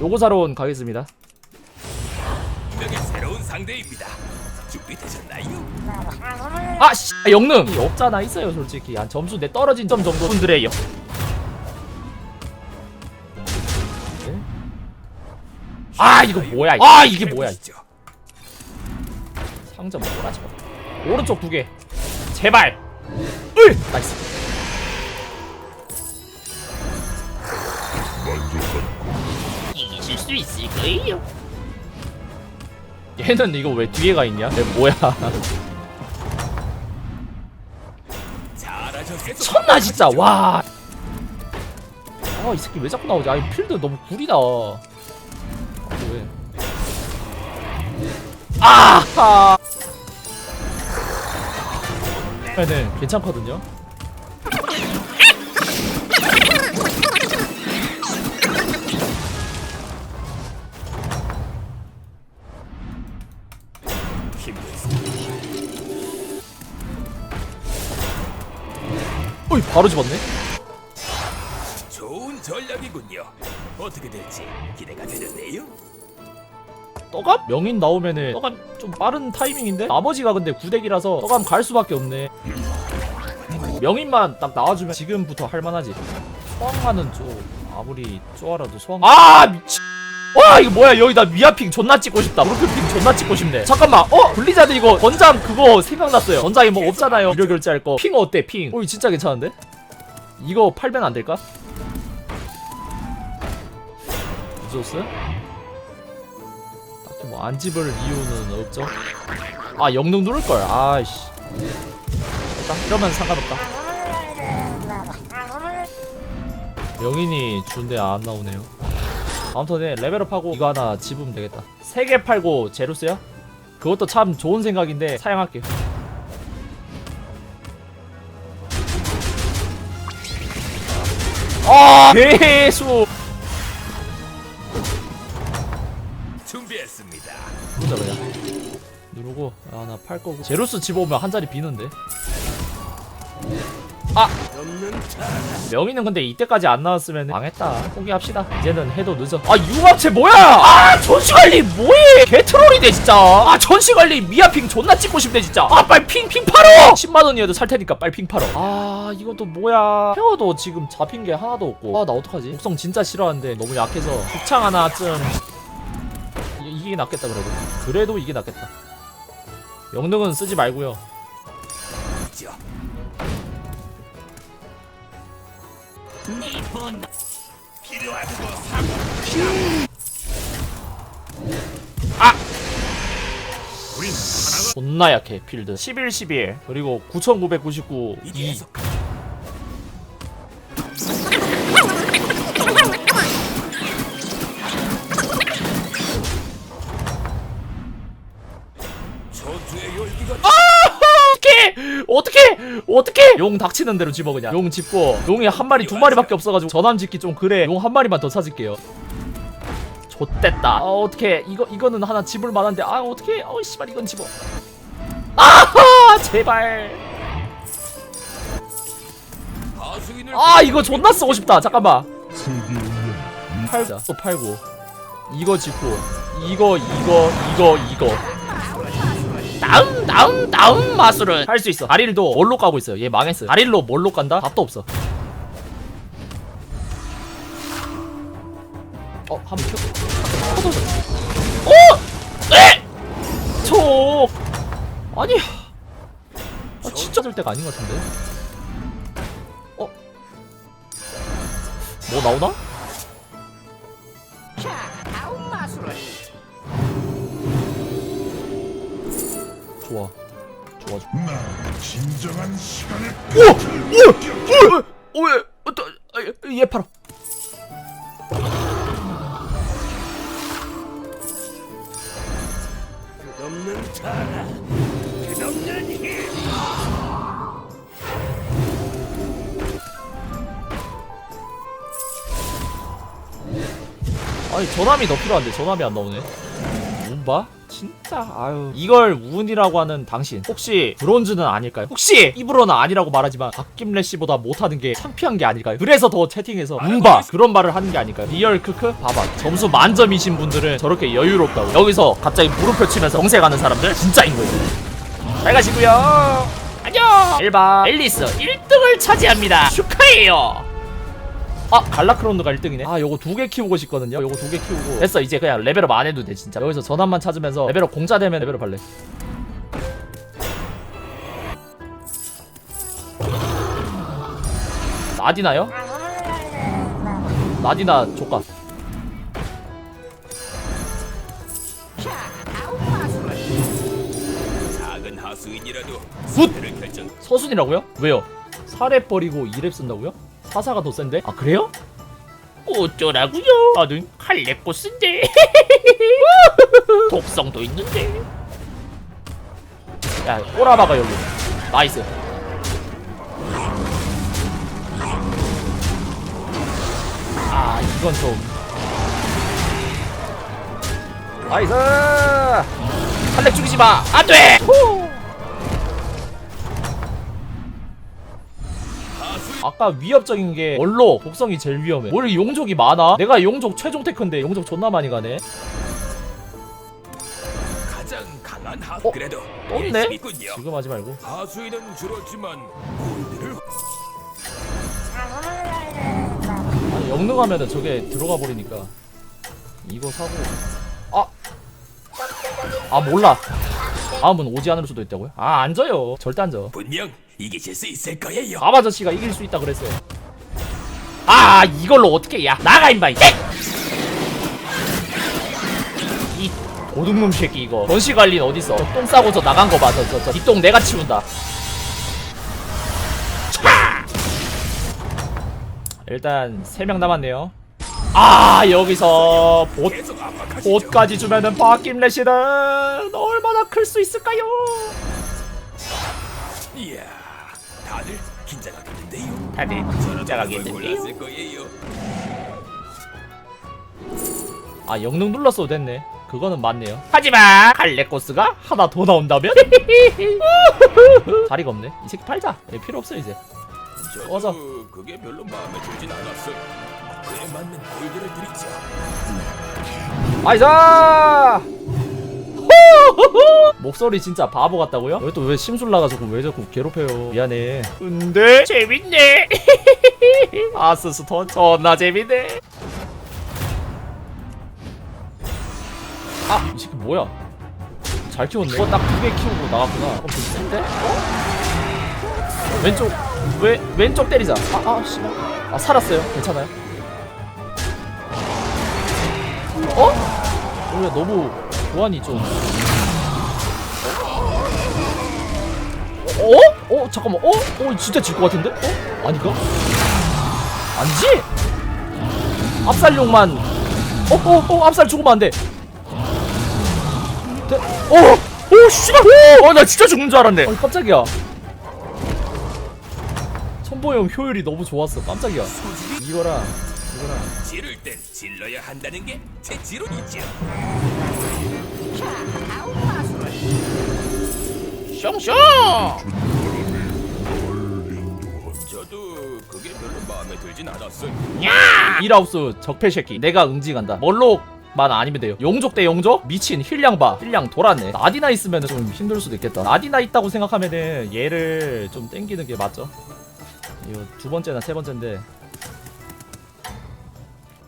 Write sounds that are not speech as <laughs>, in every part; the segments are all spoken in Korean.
요거 사러 온 가겠습니다. 분명히 새로운 상대입니다. 준비되셨나요? 아, 씨, 영능 이 없잖아 있어요 솔직히 한 점수 내 떨어진 점 정도 분들의 영. 네? 아 이거 뭐야? 아 이게 뭐야? 해보시죠. 상점 뭐라지 마. 오른쪽 두 개. 제발. 으 나이스. 이기실 수 있을 거예요. <laughs> 얘는 이거 왜 뒤에 가 있냐? 얘 뭐야? 천나 진짜 와. 아 이 새끼 왜 자꾸 나오지? 아이 필드 너무 구리다. 아, 왜? 아! 네, 괜찮거든요. 어이 바로 집었네. 좋은 전략이군요. 어떻게 될지 기대가 되는데요. 떠감? 명인 나오면은 떠감 좀 빠른 타이밍인데? 나머지가 근데 구덱이라서 떠감 갈 수밖에 없네. 명인만 딱 나와주면 지금부터 할만하지. 소황만은 좀 아무리 쪼아라도 소황. 아 미치. 와 이거 뭐야? 여기다 미아핑 존나 찍고 싶다. 무릎핑 존나 찍고 싶네. 잠깐만. 어? 블리자드 이거 권장 그거 생각났어요. 권장에 뭐 없잖아요. 유료 결제할 거 핑 어때 핑? 어, 이거 진짜 괜찮은데? 이거 팔면 안 될까? 이조스? 딱히 뭐 안 집을 이유는 없죠. 아 영능 누를 걸. 아이씨. 됐다. 이러면 상관없다. 명인이 준데 안 나오네요. 다음 턴에 레벨업하고 이거 하나 집으면 되겠다. 세개 팔고 제루스야? 그것도 참 좋은 생각인데 사양할게요. 아 계속 준비했습니다. 누르자 그냥 누르고 아 나 팔 거고. 제로스 집어오면 한 자리 비는데? 차. 명의는 근데 이때까지 안 나왔으면 망했다. 포기합시다. 이제는 해도 늦어. 아 융합체 뭐야? 아 전시관리 뭐해? 개트롤이네 진짜. 아 전시관리 미아핑 존나 찍고 싶네 진짜. 아 빨리 핑핑 팔어! 10만원이어도 살 테니까 빨리 핑 팔어. 아 이것도 뭐야? 페어도 지금 잡힌 게 하나도 없고. 아 나 어떡하지? 독성 진짜 싫어하는데 너무 약해서. 극창 하나쯤 이, 이게 낫겠다 그래도 그래도 이게 낫겠다. 영능은 쓰지 말고요. 죠 필요하고 존나 약해 필드. 11 11 그리고 9999 이게 2 어떻게 어떻게 어떻게 용 닥치는 대로 집어 그냥. 용 집고. 용이 한 마리 두 마리밖에 없어가지고 전함 짓기 좀 그래. 용 한 마리만 더 찾을게요. 좆됐다. 아 어떻게 이거 이거는 하나 집을 만한데. 아 어떻게 어 씨발 이건 집어. 아하! 제발. 아 이거 존나 쓰고 싶다. 잠깐만. 팔자 또 팔고 이거 짓고. 이거 이거 이거 이거 다음 다음 다음 마술은 할수 있어 다릴도 뭘로 까고 있어요 얘 망했어 다릴로 뭘로 깐다? 답도 없어 어 한번 켜 켜둬서 어! 에! 저 아니 아, 진짜 될 때가 아닌 것 같은데 어? 뭐 나오나? 좋아 진정한 시간을 오! 오! 왜? 어떠? 아, 얘 팔아 없는 차라 끝없는 힘 아니 전함이 더 필요한데 전함이 안 나오네 뭐, 봐? 진짜 아유. 이걸 우은이라고 하는 당신. 혹시 브론즈는 아닐까요? 혹시 입으로는 아니라고 말하지만 박김래 씨보다 못하는 게 창피한 게 아닐까요? 그래서 더 채팅에서 음바 그런 말을 하는 게 아닐까요? 리얼 크크? 봐봐. 점수 만점이신 분들은 저렇게 여유롭다고. 여기서 갑자기 무릎 펼치면서 정색하는 사람들 진짜인 거예요. 잘 가시고요. 안녕! 1번 앨리스 1등을 차지합니다. 축하해요 아 갈라크론드가 1등이네 아 요거 두 개 키우고 싶거든요 요거 두 개 키우고 됐어 이제 그냥 레벨업 안 해도 돼 진짜 여기서 전환만 찾으면서 레벨업 공짜 되면 레벨업 할래 나디나요? 나디나 조카 작은 하수인이라도 굿! 수를 결정. 서순이라고요? 왜요? 사렙 버리고 2렙 쓴다고요? 사사가 더 센데? 아 그래요? 어쩌라고요? 나는 칼렙코스인데. <laughs> 독성도 있는데. 야 꼬라바가 여기. 나이스. 아 이건 좀. 나이스! 칼렙 죽이지마. 안돼 아까 위협적인 게 원로 독성이 제일 위험해 뭘 용족이 많아? 내가 용족 최종 테크인데 용족 존나 많이 가네 가장 강한 하수. 어? 그래도 떴네? 일심이군요. 지금 하지 말고 하수인은 줄었지만 골드를 아니 영능하면은 저게 들어가 버리니까 이거 사고 아! 아 몰라 다음은 오지 않을 수도 있다고요? 아 앉아요. 절대 앉아. 분명 이기실 수 있을 거예요. 밥 아저씨가 이길 수 있다 그랬어요. 아 이걸로 어떻게 야? 나가 임마 이 이 도둑놈 새끼 이거. 전시 관리는 어딨어? 저똥 싸고 저 나간 거봐저저저 뒷똥 내가 치운다. 차! 일단 3명 남았네요 아 여기서 봇. 옷까지 주면은 박김래시는 얼마나 클 수 있을까요? 이야, 다들 긴장하겠는데요. 다들 긴장하겠는데요? 거예요. 아 영능 눌렀어도 됐네 그거는 맞네요 하지만 갈레코스가 하나 더 나온다면? <laughs> 자리가 없네 이 새끼 팔자 얘 필요 없어 이제 저도 꺼져. 그게 별로 마음에 들진 않았어요. 그에 맞는 골드를 드리죠. 아이사 목소리 진짜 바보 같다고요? 왜 또 왜 심술 나가지고 왜 자꾸 괴롭혀요? 미안해. 근데? 재밌네. <laughs> 아스스톤 존나 재밌네. 아! 이 새끼 뭐야? 잘 키웠네. 이거 딱 두 개 키우고 나갔구나. 그럼 좀 센데? 어? 왼쪽 왜 왼쪽 때리자. 아 아 씨발. 아 살았어요. 괜찮아요 원래 너무 교환이 좀 어? 어? 잠깐만 어? 어 진짜 질 것 같은데? 어? 아닌가? 아니지? 압살용만 어? 어? 어? 압살 죽으면 안돼 네? 어! 오 씨발! 오! 어, 나 진짜 죽는 줄 알았네 어 깜짝이야 선보용 효율이 너무 좋았어 깜짝이야 이거랑 이거랑 지를 땐 질러야 한다는 게 제 지론이죠. 숑숑 저도 그게 별로 마음에 들진 않았어요. 이라우스 적폐 새끼. 내가 응징한다. 멀록만 아니면 돼요. 용족 대 용족? 미친 힐량 봐. 힐량 돌았네. 나디나 있으면 좀 힘들 수도 있겠다. 나디나 있다고 생각하면은 얘를 좀 땡기는 게 맞죠? 이거 두 번째나 세 번째인데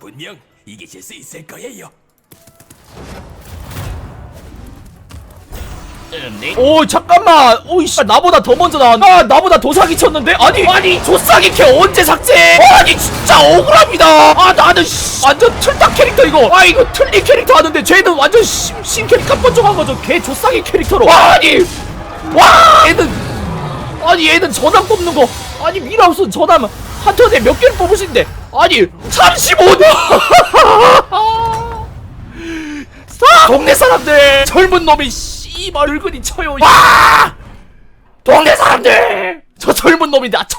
분명 이기실 수 있을 거예요. 오 잠깐만! 오이씨 나보다 더 먼저 나왔 아 나보다 더 사기 쳤는데? 아니 아니 조싸기 캐 언제 삭제? 아니 진짜 억울합니다! 아 나는 씨, 완전 틀딱 캐릭터 이거. 아 이거 틀리 캐릭터 하는데 쟤는 완전 신, 신 캐릭터 번쩍한 거죠. 걔 조싸기 캐릭터로. 와, 아니 와! 얘는 아니 얘는 전함 뽑는 거. 아니 미라우스 전함 한 턴에 몇 개를 있는데 아니 35도 사! 동네 사람들 젊은 놈이 씨발 늙은이 쳐요 와! 동네 사람들! 저 젊은 놈인데 아저